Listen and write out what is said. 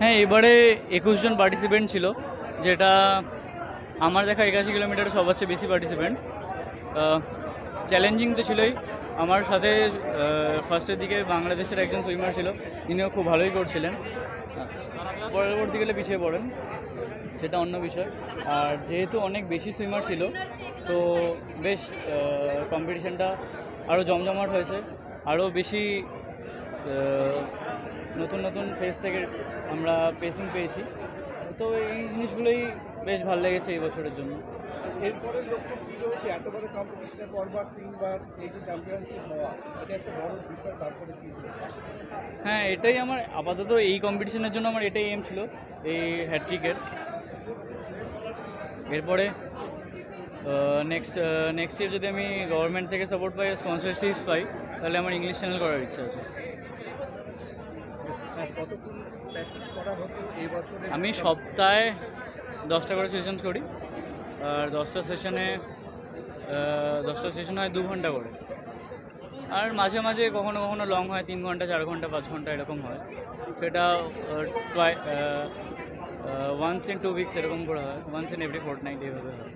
হ্যাঁ এবারে একুশ জন পার্টিসিপেন্ট ছিল, যেটা আমার দেখা একাশি কিলোমিটার সবার চেয়ে বেশি পার্টিসিপেন্ট চ্যালেঞ্জিং তো ছিলই। আমার সাথে ফার্স্টের দিকে বাংলাদেশের একজন সুইমার ছিল, তিনিও খুব ভালোই করছিলেন। পরবর্তীকালে পিছিয়ে পড়েন, সেটা অন্য বিষয়। আর যেহেতু অনেক বেশি সুইমার ছিল, তো বেশ কম্পিটিশানটা আরও জমজমাট হয়েছে। আরও বেশি নতুন নতুন ফেস থেকে আমরা পেসিং পেয়েছি। তো এই জিনিসগুলোই বেশ ভালো লেগেছে এই বছরের জন্য। এরপরের লক্ষ্য কি রয়েছে? এত বড় কম্পিটিশনের পরবার তিনবার এই যে চ্যাম্পিয়নশিপ হওয়া এটা একটা বড় বিষয় তারপরে কি হ্যাঁ এটাই আমার আপাতত এই কম্পিটিশনের জন্য আমার এটাই এম ছিল এই হ্যাট্রিকের এরপরে নেক্সট নেক্সট ইয়ার যদি আমি গভর্নমেন্ট থেকে সাপোর্ট পাই স্পন্সরশিপ পাই তাহলে আমার ইংলিশ চ্যানেল করার ইচ্ছা আছে আর কতক্ষণ প্র্যাকটিস করা হতো এই বছরে আমি সপ্তাহে দশটা করে সেশন করি। আর দশটা সেশনে দশটা সেশন হয় দু ঘণ্টা করে। আর মাঝে মাঝে কখনো কখনো লং হয় তিন ঘণ্টা চার ঘণ্টা পাঁচ ঘণ্টা এরকম হয়। সেটা ওয়ান্স ইন টু উইকস এরকম করে হয়। Once in every fortnight এইভাবে হয়।